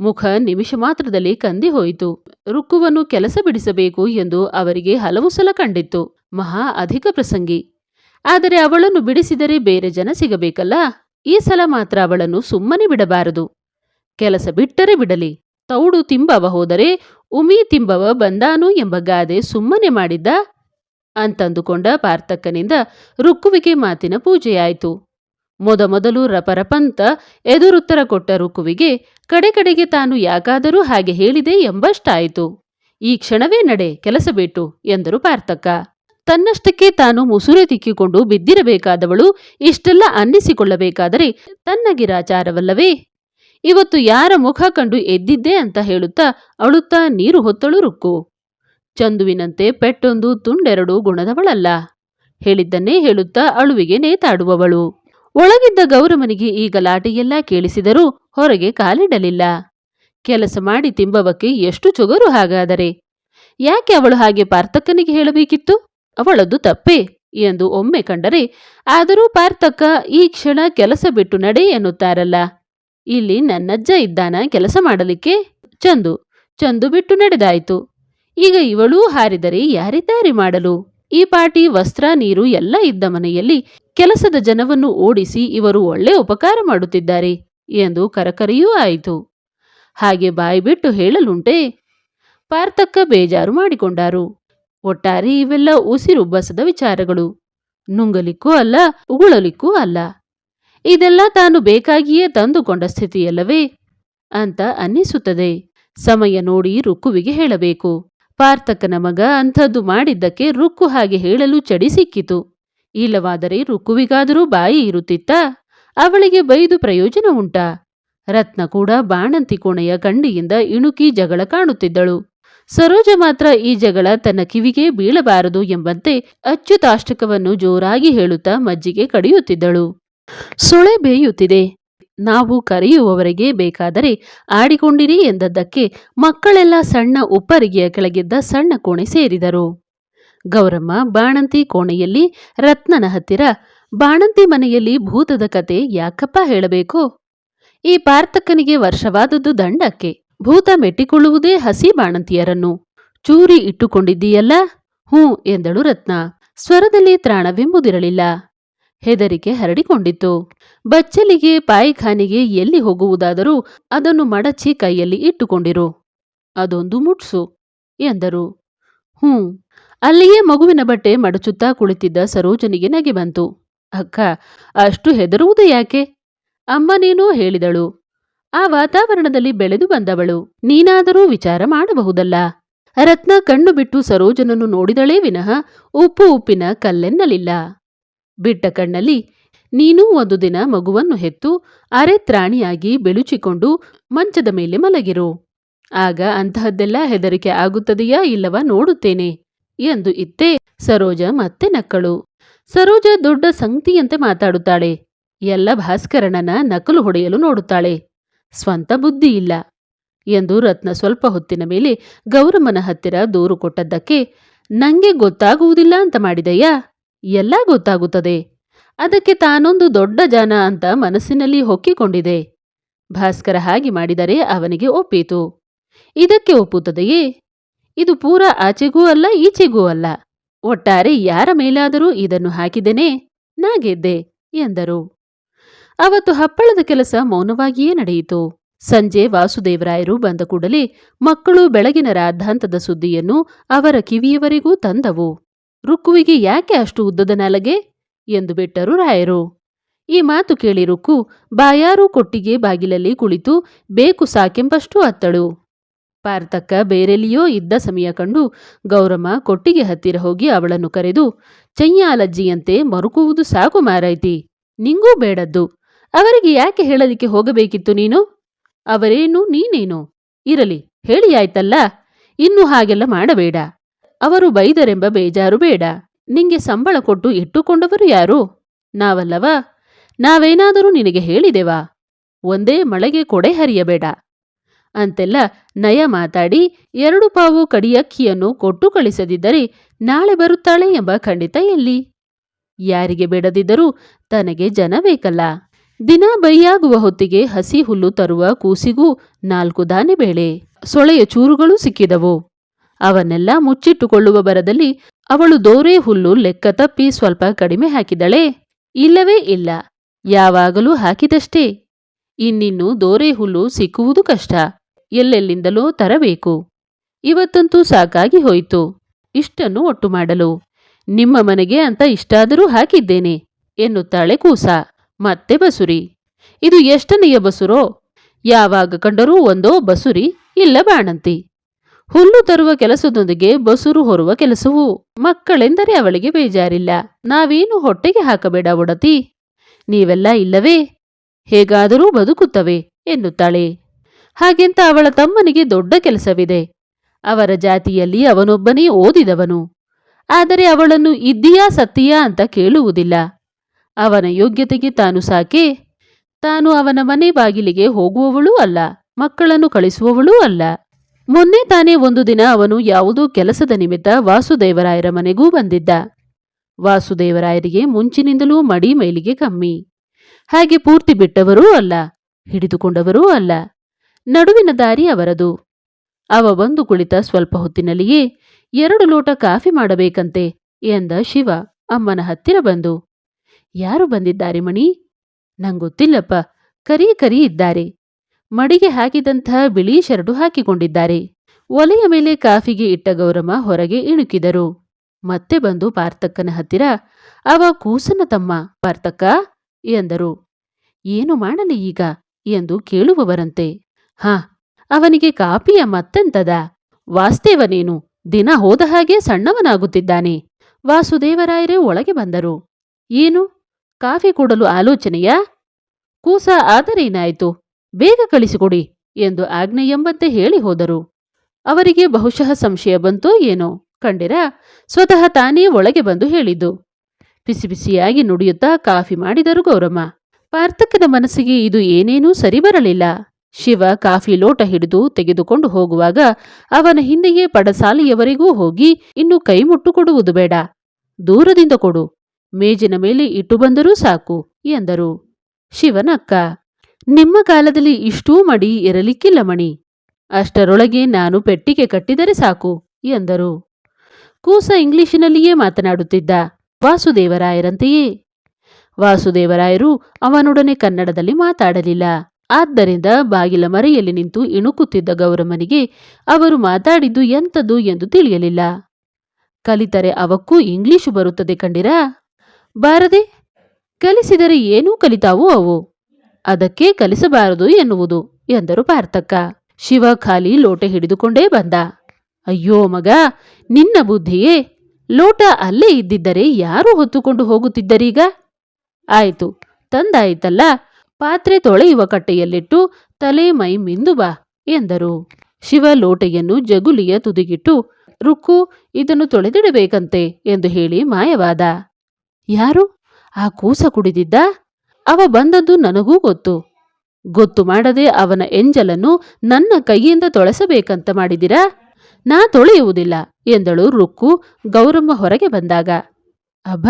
ಮುಖ ನಿಮಿಷ ಮಾತ್ರದಲ್ಲಿ ಕಂದಿ ಹೋಯಿತು. ರುಕ್ಕುವನ್ನು ಕೆಲಸ ಬಿಡಿಸಬೇಕು ಎಂದು ಅವರಿಗೆ ಹಲವು ಸಲ ಕಂಡಿತ್ತು. ಮಹಾ ಅಧಿಕ ಪ್ರಸಂಗಿ. ಆದರೆ ಅವಳನ್ನು ಬಿಡಿಸಿದರೆ ಬೇರೆ ಜನ ಸಿಗಬೇಕಲ್ಲ? ಈ ಸಲ ಮಾತ್ರ ಅವಳನ್ನು ಸುಮ್ಮನೆ ಬಿಡಬಾರದು. ಕೆಲಸ ಬಿಟ್ಟರೆ ಬಿಡಲಿ. ತೌಡು ತಿಂಬವ ಹೋದರೆ ಉಮಿ ತಿಂಬವ ಬಂದಾನು ಎಂಬ ಗಾದೆ ಸುಮ್ಮನೆ ಮಾಡಿದ್ದ? ಅಂತಂದುಕೊಂಡ ಪಾರ್ಥಕ್ಕನಿಂದ ರುಕ್ಕುವಿಗೆ ಮಾತಿನ ಪೂಜೆಯಾಯಿತು. ಮೊದಮೊದಲು ರಪರಪಂತ ಎದುರುತ್ತರ ಕೊಟ್ಟ ರುಕ್ಕುವಿಗೆ ಕಡೆ ಕಡೆಗೆ ತಾನು ಯಾಕಾದರೂ ಹಾಗೆ ಹೇಳಿದೆ ಎಂಬಷ್ಟಾಯಿತು. ಈ ಕ್ಷಣವೇ ನಡೆ, ಕೆಲಸ ಬಿಟ್ಟು, ಎಂದರು ಪಾರ್ಥಕ್ಕ. ತನ್ನಷ್ಟಕ್ಕೆ ತಾನು ಮುಸುರೆ ತಿಕ್ಕಿಕೊಂಡು ಬಿದ್ದಿರಬೇಕಾದವಳು ಇಷ್ಟೆಲ್ಲ ಅನ್ನಿಸಿಕೊಳ್ಳಬೇಕಾದರೆ ತನ್ನ ಗಿರಾಚಾರವಲ್ಲವೇ ಇವತ್ತು ಯಾರ ಮುಖ ಕಂಡು ಎದ್ದಿದ್ದೆ ಅಂತ ಹೇಳುತ್ತಾ ಅಳುತ್ತಾ ನೀರು ಹೊತ್ತಳು ರುಕ್ಕು. ಚಂದುವಿನಂತೆ ಪೆಟ್ಟೊಂದು ತುಂಡೆರಡು ಗುಣದವಳಲ್ಲ. ಹೇಳಿದ್ದನ್ನೇ ಹೇಳುತ್ತಾ ಅಳುವಿಗೆ ನೇತಾಡುವವಳು. ಒಳಗಿದ್ದ ಗೌರಮನಿಗೆ ಈ ಗಲಾಟೆಯೆಲ್ಲ ಕೇಳಿಸಿದರೂ ಹೊರಗೆ ಕಾಲಿಡಲಿಲ್ಲ. ಕೆಲಸ ಮಾಡಿ ತಿಂಬವಕ್ಕೆ ಎಷ್ಟು ಚೊಗರು ಹಾಗಾದರೆ? ಯಾಕೆ ಅವಳು ಹಾಗೆ ಪಾರ್ಥಕ್ಕನಿಗೆ ಹೇಳಬೇಕಿತ್ತು? ಅವಳದ್ದು ತಪ್ಪೇ ಎಂದು ಒಮ್ಮೆ ಕಂಡರೆ, ಆದರೂ ಪಾರ್ಥಕ್ಕ ಈ ಕ್ಷಣ ಕೆಲಸ ಬಿಟ್ಟು ನಡೆ ಎನ್ನುತ್ತಾರಲ್ಲ. ಇಲ್ಲಿ ನನ್ನಜ್ಜ ಇದ್ದಾನ ಕೆಲಸ ಮಾಡಲಿಕ್ಕೆ ಚಂದು. ಚಂದು ಬಿಟ್ಟು ನಡೆದಾಯಿತು. ಈಗ ಇವಳೂ ಹಾರಿದರೆ ಯಾರಿದ್ದಾರೆ ಮಾಡಲು? ಈ ಪಾಟಿ, ವಸ್ತ್ರ, ನೀರು ಎಲ್ಲ ಇದ್ದ ಮನೆಯಲ್ಲಿ ಕೆಲಸದ ಜನವನ್ನು ಓಡಿಸಿ ಇವರು ಒಳ್ಳೆ ಉಪಕಾರ ಮಾಡುತ್ತಿದ್ದಾರೆ ಎಂದು ಕರಕರಿಯೂ ಆಯಿತು. ಹಾಗೆ ಬಾಯಿ ಬಿಟ್ಟು ಹೇಳಲುಂಟೆ? ಪಾರ್ಥಕ್ಕ ಬೇಜಾರು ಮಾಡಿಕೊಂಡಾರು. ಒಟ್ಟಾರೆ ಇವೆಲ್ಲ ಉಸಿರುಬ್ಬಸದ ವಿಚಾರಗಳು. ನುಂಗಲಿಕ್ಕೂ ಅಲ್ಲ, ಉಗುಳಲಿಕ್ಕೂ ಅಲ್ಲ. ಇದೆಲ್ಲ ತಾನು ಬೇಕಾಗಿಯೇ ತಂದುಕೊಂಡ ಸ್ಥಿತಿಯಲ್ಲವೇ? ಅಂತ ಅನ್ನಿಸುತ್ತದೆ. ಸಮಯ ನೋಡಿ ರುಕ್ಕುವಿಗೆ ಹೇಳಬೇಕು. ಪಾರ್ಥಕನ ಮಗ ಅಂಥದ್ದು ಮಾಡಿದ್ದಕ್ಕೆ ರುಕ್ಕು ಹಾಗೆ ಹೇಳಲು ಚಡಿ ಸಿಕ್ಕಿತು. ಇಲ್ಲವಾದರೆ ರುಕ್ಕುವಿಗಾದರೂ ಬಾಯಿ ಇರುತ್ತಿತ್ತಾ? ಅವಳಿಗೆ ಬೈದು ಪ್ರಯೋಜನ ಉಂಟಾ? ರತ್ನ ಕೂಡ ಬಾಣಂತಿ ಕೋಣೆಯ ಕಂಡಿಯಿಂದ ಇಣುಕಿ ಜಗಳ ಕಾಣುತ್ತಿದ್ದಳು. ಸರೋಜ ಮಾತ್ರ ಈ ಜಗಳ ತನ್ನ ಕಿವಿಗೆ ಬೀಳಬಾರದು ಎಂಬಂತೆ ಅಚ್ಚುತಾಷ್ಟಕವನ್ನು ಜೋರಾಗಿ ಹೇಳುತ್ತಾ ಮಜ್ಜಿಗೆ ಕಡಿಯುತ್ತಿದ್ದಳು. ಸೊಳೆ ಬೇಯುತ್ತಿದೆ. ನಾವು ಕರೆಯುವವರೆಗೆ ಬೇಕಾದರೆ ಆಡಿಕೊಂಡಿರಿ ಎಂದದ್ದಕ್ಕೆ ಮಕ್ಕಳೆಲ್ಲ ಸಣ್ಣ ಉಪ್ಪರಿಗೆಯ ಕೆಳಗಿದ್ದ ಸಣ್ಣ ಕೋಣೆ ಸೇರಿದರು. ಗೌರಮ್ಮ ಬಾಣಂತಿ ಕೋಣೆಯಲ್ಲಿ ರತ್ನನ ಹತ್ತಿರ, ಬಾಣಂತಿ ಮನೆಯಲ್ಲಿ ಭೂತದ ಕತೆ ಯಾಕಪ್ಪ ಹೇಳಬೇಕು? ಈ ಪಾರ್ಥಕ್ಕನಿಗೆ ವರ್ಷವಾದದ್ದು ದಂಡಕ್ಕೆ. ಭೂತ ಮೆಟ್ಟಿಕೊಳ್ಳುವುದೇ ಹಸಿ ಬಾಣಂತಿಯರನ್ನು. ಚೂರಿ ಇಟ್ಟುಕೊಂಡಿದ್ದೀಯಲ್ಲ? ಹ್ಞೂ, ಎಂದಳು ರತ್ನ. ಸ್ವರದಲ್ಲಿ ತ್ರಾಣವೆಂಬುದಿರಲಿಲ್ಲ. ಹೆದರಿಕೆ ಹರಡಿಕೊಂಡಿತ್ತು ಬಚ್ಚಲಿಗೆ, ಪಾಯಿಖಾನೆಗೆ ಎಲ್ಲಿ ಹೋಗುವುದಾದರೂ ಅದನ್ನು ಮಡಚಿ ಕೈಯಲ್ಲಿ ಇಟ್ಟುಕೊಂಡಿರು. ಅದೊಂದು ಮುಟ್ಸು, ಎಂದರು. ಹ್ಞೂ. ಅಲ್ಲಿಯೇ ಮಗುವಿನ ಬಟ್ಟೆ ಮಡಚುತ್ತಾ ಕುಳಿತಿದ್ದ ಸರೋಜನಿಗೆ ನಗೆ ಬಂತು. ಅಕ್ಕ, ಅಷ್ಟು ಹೆದರುವುದು ಯಾಕೆ? ಅಮ್ಮನೇನೋ ಹೇಳಿದಳು. ಆ ವಾತಾವರಣದಲ್ಲಿ ಬೆಳೆದು ಬಂದವಳು. ನೀನಾದರೂ ವಿಚಾರ ಮಾಡಬಹುದಲ್ಲ. ರತ್ನ ಕಣ್ಣು ಬಿಟ್ಟು ಸರೋಜನನ್ನು ನೋಡಿದಳೇ ವಿನಃ ಉಪ್ಪು ಉಪ್ಪಿನ ಕಲ್ಲೆನ್ನಲಿಲ್ಲ. ಬಿಟ್ಟ ಕಣ್ಣಲ್ಲಿ, ನೀನೂ ಒಂದು ದಿನ ಮಗುವನ್ನು ಹೆತ್ತು ಅರೆತ್ರಾಣಿಯಾಗಿ ಬೆಳುಚಿಕೊಂಡು ಮಂಚದ ಮೇಲೆ ಮಲಗಿರು. ಆಗ ಅಂತಹದ್ದೆಲ್ಲ ಹೆದರಿಕೆ ಆಗುತ್ತದೆಯಾ ಇಲ್ಲವಾ ನೋಡುತ್ತೇನೆ ಎಂದು ಇತ್ತೆ ಸರೋಜ ಮತ್ತೆ ನಕ್ಕಳು. ಸರೋಜ ದೊಡ್ಡ ಸಂಗತಿಯಂತೆ ಮಾತಾಡುತ್ತಾಳೆ. ಎಲ್ಲ ಭಾಸ್ಕರಣನ ನಕಲು ಹೊಡೆಯಲು ನೋಡುತ್ತಾಳೆ. ಸ್ವಂತ ಬುದ್ಧಿ ಇಲ್ಲ ಎಂದು ರತ್ನ ಸ್ವಲ್ಪ ಹೊತ್ತಿನ ಮೇಲೆ ಗೌರಮ್ಮನ ಹತ್ತಿರ ದೂರು ಕೊಟ್ಟದ್ದಕ್ಕೆ, ನಂಗೆ ಗೊತ್ತಾಗುವುದಿಲ್ಲ ಅಂತ ಮಾಡಿದೆಯಾ ಎಲ್ಲ ಗೊತ್ತಾಗುತ್ತದೆ. ಅದಕ್ಕೆ ತಾನೊಂದು ದೊಡ್ಡ ಜನ ಅಂತ ಮನಸ್ಸಿನಲ್ಲಿ ಹೊಕ್ಕಿಕೊಂಡಿದೆ. ಭಾಸ್ಕರ ಹಾಗೆ ಮಾಡಿದರೆ ಅವನಿಗೆ ಒಪ್ಪೀತು. ಇದಕ್ಕೆ ಒಪ್ಪುತ್ತದೆಯೇ? ಇದು ಪೂರ ಆಚೆಗೂ ಅಲ್ಲ, ಈಚೆಗೂ ಅಲ್ಲ. ಒಟ್ಟಾರೆ ಯಾರ ಮೇಲಾದರೂ ಇದನ್ನು ಹಾಕಿದೆನೇ ನಾ ಗೆದ್ದೆ, ಎಂದರು. ಅವತ್ತು ಹಪ್ಪಳದ ಕೆಲಸ ಮೌನವಾಗಿಯೇ ನಡೆಯಿತು. ಸಂಜೆ ವಾಸುದೇವರಾಯರು ಬಂದ ಕೂಡಲೇ ಮಕ್ಕಳು ಬೆಳಗಿನ ರಾದ್ಧಾಂತದ ಸುದ್ದಿಯನ್ನು ಅವರ ಕಿವಿಯವರೆಗೂ ತಂದವು. ರುಕ್ಕುವಿಗೆ ಯಾಕೆ ಅಷ್ಟು ಉದ್ದದ ನಲಗೆ? ಎಂದು ಬಿಟ್ಟರು ರಾಯರು. ಈ ಮಾತು ಕೇಳಿ ರುಕ್ಕು ಬಾಯಾರು ಕೊಟ್ಟಿಗೆ ಬಾಗಿಲಲ್ಲಿ ಕುಳಿತು ಬೇಕು ಸಾಕೆಂಬಷ್ಟು ಅತ್ತಳು. ಪಾರ್ತಕ್ಕ ಬೇರೆಲ್ಲಿಯೋ ಇದ್ದ ಸಮಯ ಕಂಡು ಗೌರಮ್ಮ ಕೊಟ್ಟಿಗೆ ಹತ್ತಿರ ಹೋಗಿ ಅವಳನ್ನು ಕರೆದು ಚಯ್ಯಾಲಜ್ಜಿಯಂತೆ ಮರುಕುವುದು ಸಾಕು ಮಾರೈತಿ, ನಿಂಗೂ ಬೇಡದ್ದು. ಅವರಿಗೆ ಯಾಕೆ ಹೇಳಲಿಕ್ಕೆ ಹೋಗಬೇಕಿತ್ತು ನೀನು? ಅವರೇನು, ನೀನೇನು? ಇರಲಿ, ಹೇಳಿ ಆಯ್ತಲ್ಲ? ಇನ್ನು ಹಾಗೆಲ್ಲ ಮಾಡಬೇಡ. ಅವರು ಬೈದರೆಂಬ ಬೇಜಾರು ಬೇಡ. ನಿಂಗೆ ಸಂಬಳ ಕೊಟ್ಟು ಇಟ್ಟುಕೊಂಡವರು ಯಾರು? ನಾವಲ್ಲವಾ? ನಾವೇನಾದರೂ ನಿನಗೆ ಹೇಳಿದೆವಾ? ಒಂದೇ ಮಳೆಗೆ ಕೊಡೆ ಹರಿಯಬೇಡ. ಅಂತೆಲ್ಲ ನಯ ಮಾತಾಡಿ ಎರಡು ಪಾವು ಕಡಿಯಕ್ಕಿಯನ್ನು ಕೊಟ್ಟು ಕಳಿಸದಿದ್ದರೆ ನಾಳೆ ಬರುತ್ತಾಳೆ ಎಂಬ ಖಂಡಿತ ಎಲ್ಲಿ? ಯಾರಿಗೆ ಬೇಡದಿದ್ದರೂ ತನಗೆ ಜನ ಬೇಕಲ್ಲ. ದಿನ ಬೈಯಾಗುವ ಹೊತ್ತಿಗೆ ಹಸಿ ಹುಲ್ಲು ತರುವ ಕೂಸಿಗೂ ನಾಲ್ಕು ದಾನೆ ಬೇಳೆ. ಸೊಳೆಯ ಚೂರುಗಳು ಸಿಕ್ಕಿದವು. ಅವನ್ನೆಲ್ಲ ಮುಚ್ಚಿಟ್ಟುಕೊಳ್ಳುವ ಬರದಲ್ಲಿ ಅವಳು ದೋರೆ ಹುಲ್ಲು ಲೆಕ್ಕ ತಪ್ಪಿ ಸ್ವಲ್ಪ ಕಡಿಮೆ ಹಾಕಿದಳೆ. ಇಲ್ಲವೇ ಇಲ್ಲ, ಯಾವಾಗಲೂ ಹಾಕಿದಷ್ಟೇ. ಇನ್ನಿನ್ನು ದೋರೆ ಹುಲ್ಲು ಸಿಕ್ಕುವುದು ಕಷ್ಟ, ಎಲ್ಲೆಲ್ಲಿಂದಲೋ ತರಬೇಕು. ಇವತ್ತಂತೂ ಸಾಕಾಗಿ ಹೋಯಿತು, ಇಷ್ಟನ್ನು ಒಟ್ಟು ಮಾಡಲು. ನಿಮ್ಮ ಮನೆಗೆ ಅಂತ ಇಷ್ಟಾದರೂ ಹಾಕಿದ್ದೇನೆ, ಎನ್ನುತ್ತಾಳೆ ಕೂಸ. ಮತ್ತೆ ಬಸುರಿ, ಇದು ಎಷ್ಟನೆಯ ಬಸುರೋ? ಯಾವಾಗ ಕಂಡರೂ ಒಂದೋ ಬಸುರಿ, ಇಲ್ಲ ಬಾಣಂತಿ. ಹುಲ್ಲು ತರುವ ಕೆಲಸದೊಂದಿಗೆ ಬಸುರು ಹೊರುವ ಕೆಲಸವು. ಮಕ್ಕಳೆಂದರೆ ಅವಳಿಗೆ ಬೇಜಾರಿಲ್ಲ. ನಾವೇನು ಹೊಟ್ಟೆಗೆ ಹಾಕಬೇಡ ಒಡತಿ. ನೀವೆಲ್ಲ ಇಲ್ಲವೇ? ಹೇಗಾದರೂ ಬದುಕುತ್ತವೆ ಎನ್ನುತ್ತಾಳೆ. ಹಾಗೆಂತ ಅವಳ ತಮ್ಮನಿಗೆ ದೊಡ್ಡ ಕೆಲಸವಿದೆ. ಅವರ ಜಾತಿಯಲ್ಲಿ ಅವನೊಬ್ಬನೇ ಓದಿದವನು. ಆದರೆ ಅವಳನ್ನು ಇದ್ದೀಯಾ ಸತ್ತೀಯಾ ಅಂತ ಕೇಳುವುದಿಲ್ಲ. ಅವನ ಯೋಗ್ಯತೆಗೆ ತಾನು ಸಾಕೆ. ತಾನು ಅವನ ಮನೆ ಬಾಗಿಲಿಗೆ ಹೋಗುವವಳೂ ಅಲ್ಲ, ಮಕ್ಕಳನ್ನು ಕಳಿಸುವವಳೂ ಅಲ್ಲ. ಮೊನ್ನೆ ತಾನೇ ಒಂದು ದಿನ ಅವನು ಯಾವುದೋ ಕೆಲಸದ ನಿಮಿತ್ತ ವಾಸುದೇವರಾಯರ ಮನೆಗೂ ಬಂದಿದ್ದ. ವಾಸುದೇವರಾಯರಿಗೆ ಮುಂಚಿನಿಂದಲೂ ಮಡಿ ಮೈಲಿಗೆ ಕಮ್ಮಿ. ಹಾಗೆ ಪೂರ್ತಿ ಬಿಟ್ಟವರೂ ಅಲ್ಲ, ಹಿಡಿದುಕೊಂಡವರೂ ಅಲ್ಲ, ನಡುವಿನ ದಾರಿ ಅವರದು. ಅವ ಬಂದು ಕುಳಿತ ಸ್ವಲ್ಪ ಹೊತ್ತಿನಲ್ಲಿಯೇ, ಎರಡು ಲೋಟ ಕಾಫಿ ಮಾಡಬೇಕಂತೆ ಎಂದ ಶಿವ ಅಮ್ಮನ ಹತ್ತಿರ ಬಂದು. ಯಾರು ಬಂದಿದ್ದಾರೆ ಮಣಿ? ನಂಗೊತ್ತಿಲ್ಲಪ್ಪ, ಕರಿ ಕರಿ ಇದ್ದಾರೆ. ಮಡಿಗೆ ಹಾಕಿದಂತಹ ಬಿಳಿ ಶರಡು ಹಾಕಿಕೊಂಡಿದ್ದಾರೆ. ಒಲೆಯ ಮೇಲೆ ಕಾಫಿಗೆ ಇಟ್ಟ ಗೌರಮ್ಮ ಹೊರಗೆ ಇಣುಕಿದರು. ಮತ್ತೆ ಬಂದು ಪಾರ್ಥಕ್ಕನ ಹತ್ತಿರ, ಅವ ಕೂಸನ ತಮ್ಮ ಪಾರ್ತಕ್ಕ ಎಂದರು. ಏನು ಮಾಡಲಿ ಈಗ ಎಂದು ಕೇಳುವವರಂತೆ. ಹಾ, ಅವನಿಗೆ ಕಾಪಿಯ ಮತ್ತೆಂತದ? ವಾಸ್ತೇವನೇನು ದಿನ ಹೋದ ಹಾಗೆ ಸಣ್ಣವನಾಗುತ್ತಿದ್ದಾನೆ. ವಾಸುದೇವರಾಯರೇ ಒಳಗೆ ಬಂದರು. ಏನು? ಕಾಫಿ ಕೊಡಲು ಆಲೋಚನೆಯಾ? ಕೂಸ ಆದರೇನಾಯಿತು? ಬೇಗ ಕಳಿಸಿಕೊಡಿ ಎಂದು ಆಜ್ಞೆ ಎಂಬಂತೆ ಹೇಳಿ ಹೋದರು. ಅವರಿಗೆ ಬಹುಶಃ ಸಂಶಯ ಬಂತೋ ಏನೋ ಕಂಡಿರ ಸ್ವತಃ ತಾನೇ ಒಳಗೆ ಬಂದು ಹೇಳಿದ್ದು. ಬಿಸಿ ಬಿಸಿಯಾಗಿ ನುಡಿಯುತ್ತಾ ಕಾಫಿ ಮಾಡಿದರು ಗೌರಮ್ಮ. ಪಾರ್ಥಕನ ಮನಸ್ಸಿಗೆ ಇದು ಏನೇನೂ ಸರಿ ಬರಲಿಲ್ಲ ಶಿವ ಕಾಫಿ ಲೋಟ ಹಿಡಿದು ತೆಗೆದುಕೊಂಡು ಹೋಗುವಾಗ ಅವನ ಹಿಂದೆಯೇ ಪಡಸಾಲೆಯವರೆಗೂ ಹೋಗಿ ಇನ್ನು ಕೈ ಮುಟ್ಟು ಕೊಡುವುದು ಬೇಡ. ದೂರದಿಂದ ಕೊಡು. ಮೇಜಿನ ಮೇಲೆ ಇಟ್ಟು ಬಂದರೂ ಸಾಕು ಎಂದರು. ಶಿವನಕ್ಕ ನಿಮ್ಮ ಕಾಲದಲ್ಲಿ ಇಷ್ಟೂ ಮಡಿ ಇರಲಿಕ್ಕಿಲ್ಲ ಮಣಿ. ಅಷ್ಟರೊಳಗೆ ನಾನು ಪೆಟ್ಟಿಗೆ ಕಟ್ಟಿದರೆ ಸಾಕು, ಎಂದರು. ಕೂಸ ಇಂಗ್ಲಿಷಿನಲ್ಲಿಯೇ ಮಾತನಾಡುತ್ತಿದ್ದ ವಾಸುದೇವರಾಯರಂತೆಯೇ. ವಾಸುದೇವರಾಯರು ಅವನೊಡನೆ ಕನ್ನಡದಲ್ಲಿ ಮಾತಾಡಲಿಲ್ಲ. ಆದ್ದರಿಂದ ಬಾಗಿಲ ಮರೆಯಲ್ಲಿ ನಿಂತು ಇಣುಕುತ್ತಿದ್ದ ಗೌರಮ್ಮನಿಗೆ ಅವರು ಮಾತಾಡಿದ್ದು ಎಂಥದ್ದು ಎಂದು ತಿಳಿಯಲಿಲ್ಲ. ಕಲಿತರೆ ಅವಕ್ಕೂ ಇಂಗ್ಲಿಷು ಬರುತ್ತದೆ ಕಂಡಿರಾ? ಬಾರದೆ, ಕಲಿಸಿದರೆ ಏನೂ ಕಲಿತಾವು ಅವು? ಅದಕ್ಕೆ ಕಲಿಸಬಾರದು ಎನ್ನುವುದು ಎಂದರು ಪಾರ್ಥಕ್ಕ ಶಿವ ಖಾಲಿ ಲೋಟ ಹಿಡಿದುಕೊಂಡೇ ಬಂದ. ಅಯ್ಯೋ ಮಗ, ನಿನ್ನ ಬುದ್ಧಿಯೇ? ಲೋಟ ಅಲ್ಲೇ ಇದ್ದಿದ್ದರೆ ಯಾರು ಹೊತ್ತುಕೊಂಡು ಹೋಗುತ್ತಿದ್ದರೀಗ? ಆಯಿತು, ತಂದಾಯಿತಲ್ಲ, ಪಾತ್ರೆ ತೊಳೆಯುವ ಕಟ್ಟೆಯಲ್ಲಿಟ್ಟು ತಲೆ ಮೈ ಮಿಂದು ಬಾ ಎಂದರು. ಶಿವ ಲೋಟೆಯನ್ನು ಜಗುಲಿಯ ತುದಿಗಿಟ್ಟು, ರುಕ್ಕು, ಇದನ್ನು ತೊಳೆದಿಡಬೇಕಂತೆ ಎಂದು ಹೇಳಿ ಮಾಯವಾದ. ಯಾರು? ಆ ಕೂಸ ಕುಡಿದಿದ್ದ? ಅವ ಬಂದದ್ದು ನನಗೂ ಗೊತ್ತು. ಗೊತ್ತು ಮಾಡದೆ ಅವನ ಎಂಜಲನ್ನು ನನ್ನ ಕೈಯಿಂದ ತೊಳೆಸಬೇಕಂತ ಮಾಡಿದಿರಾ? ನಾ ತೊಳೆಯುವುದಿಲ್ಲ ಎಂದಳು ರುಕ್ಕು ಗೌರಮ್ಮ ಹೊರಗೆ ಬಂದಾಗ. ಅಬ್ಬ,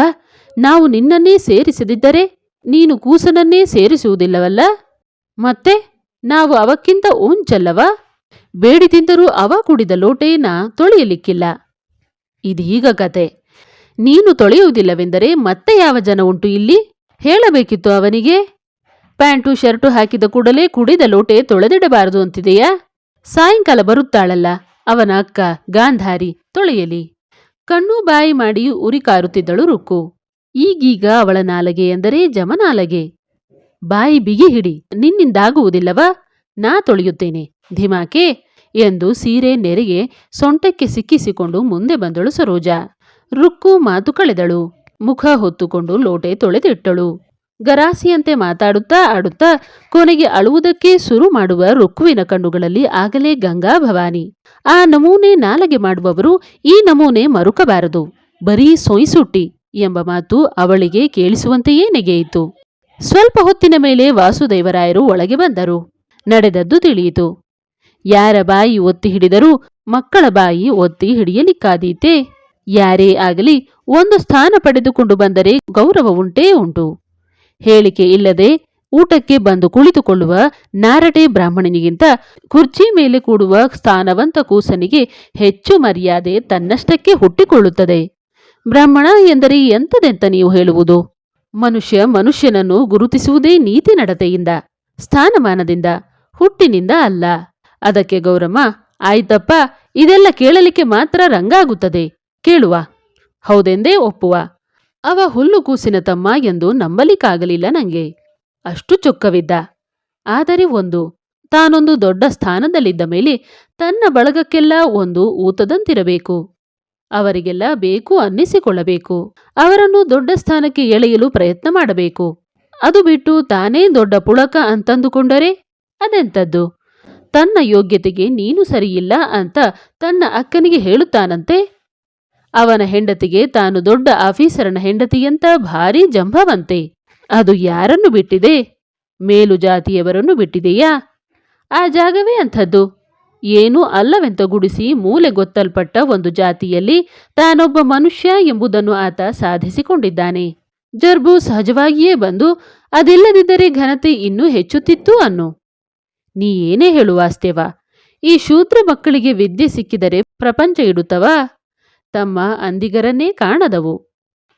ನಾವು ನಿನ್ನನ್ನೇ ಸೇರಿಸದಿದ್ದರೆ ನೀನು ಕೂಸನನ್ನೇ ಸೇರಿಸುವುದಿಲ್ಲವಲ್ಲ? ಮತ್ತೆ ನಾವು ಅವಕ್ಕಿಂತ ಉಂಚಲ್ಲವ ಬೇಡಿ ತಿಂದರೂ ಅವ ಕುಡಿದ ಲೋಟೇನ ತೊಳೆಯಲಿಕ್ಕಿಲ್ಲ. ಇದೀಗ ಕತೆ. ನೀನು ತೊಳೆಯುವುದಿಲ್ಲವೆಂದರೆ ಮತ್ತೆ ಯಾವ ಜನ ಉಂಟು ಇಲ್ಲಿ? ಹೇಳಬೇಕಿತ್ತು ಅವನಿಗೆ. ಪ್ಯಾಂಟು, ಶರ್ಟು ಹಾಕಿದ ಕೂಡಲೇ ಕುಡಿದ ಲೋಟೆ ತೊಳೆದಿಡಬಾರದು ಅಂತಿದೆಯಾ? ಸಾಯಂಕಾಲ ಬರುತ್ತಾಳಲ್ಲ. ಅವನ ಅಕ್ಕ, ಗಾಂಧಾರಿ, ತೊಳೆಯಲಿ. ಕಣ್ಣು ಬಾಯಿ ಮಾಡಿ ಉರಿ ಕಾರುತ್ತಿದ್ದಳು ರುಕ್ಕು. ಈಗೀಗ ಅವಳ ನಾಲಗೆ ಎಂದರೆ ಜಮನಾಲಗೆ. ಬಾಯಿ ಬಿಗಿ ಹಿಡಿ, ನಿನ್ನಿಂದಾಗುವುದಿಲ್ಲವ? ನಾ ತೊಳೆಯುತ್ತೇನೆ. ಧಿಮಾಕೆ, ಎಂದು ಸೀರೆ ನೆರೆಗೆ ಸೊಂಟಕ್ಕೆ ಸಿಕ್ಕಿಸಿಕೊಂಡು ಮುಂದೆ ಬಂದಳು ಸರೋಜಾ. ರುಕ್ಕು ಮಾತು ಕಳೆದಳು. ಮುಖ ಹೊತ್ತುಕೊಂಡು ಲೋಟೆ ತೊಳೆದಿಟ್ಟಳು. ಗರಾಸಿಯಂತೆ ಮಾತಾಡುತ್ತಾ ಆಡುತ್ತಾ ಕೊನೆಗೆ ಅಳುವುದಕ್ಕೆ ಶುರು ಮಾಡುವ ರುಕ್ಕುವಿನ ಕಣ್ಣುಗಳಲ್ಲಿ ಆಗಲೇ ಗಂಗಾ ಭವಾನಿ. ಆ ನಮೂನೆ ನಾಲಗೆ ಮಾಡುವವರು ಈ ನಮೂನೆ ಮರುಕಬಾರದು. ಬರೀ ಸೊಯ್ಸುಟ್ಟಿ ಎಂಬ ಮಾತು ಅವಳಿಗೆ ಕೇಳಿಸುವಂತೆಯೇ ನೆಗೆಯಿತು. ಸ್ವಲ್ಪ ಹೊತ್ತಿನ ಮೇಲೆ ವಾಸುದೇವರಾಯರು ಒಳಗೆ ಬಂದರು. ನಡೆದದ್ದು ತಿಳಿಯಿತು. ಯಾರ ಬಾಯಿ ಒತ್ತಿ ಹಿಡಿದರೂ ಮಕ್ಕಳ ಬಾಯಿ ಒತ್ತಿ ಹಿಡಿಯಲಿಕ್ಕಾದೀತೆ? ಯಾರೇ ಆಗಲಿ ಒಂದು ಸ್ಥಾನ ಪಡೆದುಕೊಂಡು ಬಂದರೆ ಗೌರವ ಉಂಟೇ ಉಂಟು. ಹೇಳಿಕೆ ಇಲ್ಲದೆ ಊಟಕ್ಕೆ ಬಂದು ಕುಳಿತುಕೊಳ್ಳುವ ನಾರಟೆ ಬ್ರಾಹ್ಮಣನಿಗಿಂತ ಕುರ್ಚಿ ಮೇಲೆ ಕೂಡುವ ಸ್ಥಾನವಂತ ಕೂಸನಿಗೆ ಹೆಚ್ಚು ಮರ್ಯಾದೆ ತನ್ನಷ್ಟಕ್ಕೆ ಹುಟ್ಟಿಕೊಳ್ಳುತ್ತದೆ. ಬ್ರಾಹ್ಮಣ ಎಂದರೆ ಎಂತದೆಂತ ನೀವು ಹೇಳುವುದು? ಮನುಷ್ಯ ಮನುಷ್ಯನನ್ನು ಗುರುತಿಸುವುದೇ ನೀತಿ ನಡತೆಯಿಂದ, ಸ್ಥಾನಮಾನದಿಂದ, ಹುಟ್ಟಿನಿಂದ ಅಲ್ಲ. ಅದಕ್ಕೆ ಗೌರಮ್ಮ, ಆಯ್ತಪ್ಪ, ಇದೆಲ್ಲ ಕೇಳಲಿಕ್ಕೆ ಮಾತ್ರ ರಂಗಾಗುತ್ತದೆ. ಕೇಳುವ. ಹೌದೆಂದೇ ಒಪ್ಪುವ. ಅವ ಹುಲ್ಲು ಕೂಸಿನ ತಮ್ಮ ಎಂದು ನಂಬಲಿಕ್ಕಾಗಲಿಲ್ಲ ನಂಗೆ. ಅಷ್ಟು ಚೊಕ್ಕವಿದ್ದ. ಆದರೆ ಒಂದು, ತಾನೊಂದು ದೊಡ್ಡ ಸ್ಥಾನದಲ್ಲಿದ್ದ ಮೇಲೆ ತನ್ನ ಬಳಗಕ್ಕೆಲ್ಲ ಒಂದು ಊತದಂತಿರಬೇಕು. ಅವರಿಗೆಲ್ಲ ಬೇಕು ಅನ್ನಿಸಿಕೊಳ್ಳಬೇಕು. ಅವರನ್ನು ದೊಡ್ಡ ಸ್ಥಾನಕ್ಕೆ ಎಳೆಯಲು ಪ್ರಯತ್ನ ಮಾಡಬೇಕು. ಅದು ಬಿಟ್ಟು ತಾನೇ ದೊಡ್ಡ ಪುಳಕ ಅಂತಂದುಕೊಂಡರೆ ಅದೆಂಥದ್ದು? ತನ್ನ ಯೋಗ್ಯತೆಗೆ ನೀನು ಸರಿಯಿಲ್ಲ ಅಂತ ತನ್ನ ಅಕ್ಕನಿಗೆ ಹೇಳುತ್ತಾನಂತೆ? ಅವನ ಹೆಂಡತಿಗೆ ತಾನು ದೊಡ್ಡ ಆಫೀಸರನ ಹೆಂಡತಿಯಂತ ಭಾರೀ ಜಂಭವಂತೆ ಅದು ಯಾರನ್ನು ಬಿಟ್ಟಿದೆ? ಮೇಲು ಜಾತಿಯವರನ್ನು ಬಿಟ್ಟಿದೆಯಾ? ಆ ಜಾಗವೇ ಅಂಥದ್ದು. ಏನೂ ಅಲ್ಲವೆಂತ ಗುಡಿಸಿ ಮೂಲೆ ಗೊತ್ತಲ್ಪಟ್ಟ ಒಂದು ಜಾತಿಯಲ್ಲಿ ತಾನೊಬ್ಬ ಮನುಷ್ಯ ಎಂಬುದನ್ನು ಆತ ಸಾಧಿಸಿಕೊಂಡಿದ್ದಾನೆ. ಜರ್ಬು ಸಹಜವಾಗಿಯೇ ಬಂದು, ಅದಿಲ್ಲದಿದ್ದರೆ ಘನತೆ ಇನ್ನೂ ಹೆಚ್ಚುತ್ತಿತ್ತು ಅನ್ನು. ನೀ ಏನೇ ಹೇಳುವಾಸ್ತೇವ? ಈ ಶೂದ್ರ ಮಕ್ಕಳಿಗೆ ವಿದ್ಯೆ ಸಿಕ್ಕಿದರೆ ಪ್ರಪಂಚ ಇಡುತ್ತವಾ? ತಮ್ಮ ಅಂದಿಗರನ್ನೇ ಕಾಣದವು.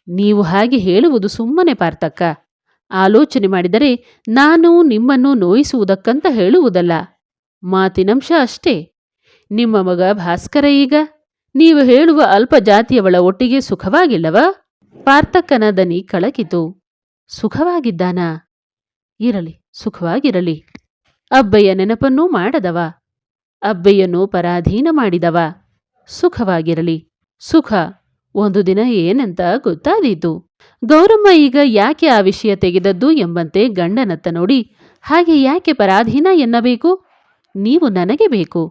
ನೀವು ಹಾಗೆ ಹೇಳುವುದು ಸುಮ್ಮನೆ ಪಾರ್ಥಕ್ಕ. ಆಲೋಚನೆ ಮಾಡಿದರೆ ನಾನು ನಿಮ್ಮನ್ನು ನೋಯಿಸುವುದಕ್ಕಂತ ಹೇಳುವುದಲ್ಲ. ಮಾತಿನಂಶ ಅಷ್ಟೇ. ನಿಮ್ಮ ಮಗ ಭಾಸ್ಕರ ಈಗ? ನೀವು ಹೇಳುವ ಅಲ್ಪ ಜಾತಿಯವಳ ಒಟ್ಟಿಗೆ ಸುಖವಾಗಿಲ್ಲವಾ? ಪಾರ್ಥಕ್ಕನ ದನಿ ಕಳಕಿತು. ಸುಖವಾಗಿದ್ದಾನ? ಇರಲಿ, ಸುಖವಾಗಿರಲಿ. ಅಬ್ಬಯ್ಯ ನೆನಪನ್ನೂ ಮಾಡದವ. ಅಬ್ಬಯ್ಯನು ಪರಾಧೀನ ಮಾಡಿದವ. ಸುಖವಾಗಿರಲಿ. ಸುಖ, ಒಂದು ದಿನ ಏನಂತ ಗೊತ್ತಾದೀತು. ಗೌರಮ್ಮ ಈಗ ಯಾಕೆ ಆ ವಿಷಯ ತೆಗೆದದ್ದು ಎಂಬಂತೆ ಗಂಡನತ್ತ ನೋಡಿ, ಹಾಗೆ ಯಾಕೆ ಪರಾಧೀನ ಎನ್ನಬೇಕು? ನೀವು ನನಗೆ ಬೇಕು.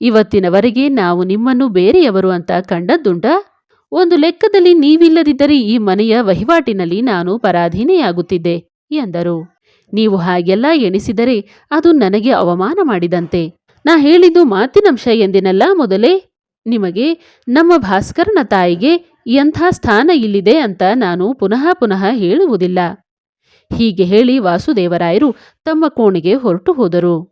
ಇವತ್ತಿನವರೆಗೆ ನಾವು ನಿಮ್ಮನ್ನು ಬೇರೆಯವರು ಅಂತ ಕಂಡದ್ದುಂಟ? ಒಂದು ಲೆಕ್ಕದಲ್ಲಿ ನೀವಿಲ್ಲದಿದ್ದರೆ ಈ ಮನೆಯ ವಹಿವಾಟಿನಲ್ಲಿ ನಾನು ಪರಾಧೀನೆಯಾಗುತ್ತಿದ್ದೆ, ಎಂದರು. ನೀವು ಹಾಗೆಲ್ಲ ಎಣಿಸಿದರೆ ಅದು ನನಗೆ ಅವಮಾನ ಮಾಡಿದಂತೆ. ನಾ ಹೇಳಿದ್ದು ಮಾತಿನಂಶ ಎಂದಿನಲ್ಲ ಮೊದಲೇ? ನಿಮಗೆ ನಮ್ಮ ಭಾಸ್ಕರನ ತಾಯಿಗೆ ಎಂಥ ಸ್ಥಾನ ಇಲ್ಲಿದೆ ಅಂತ ನಾನು ಪುನಃ ಪುನಃ ಹೇಳುವುದಿಲ್ಲ. ಹೀಗೆ ಹೇಳಿ ವಾಸುದೇವರಾಯರು ತಮ್ಮ ಕೋಣೆಗೆ ಹೊರಟು ಹೋದರು.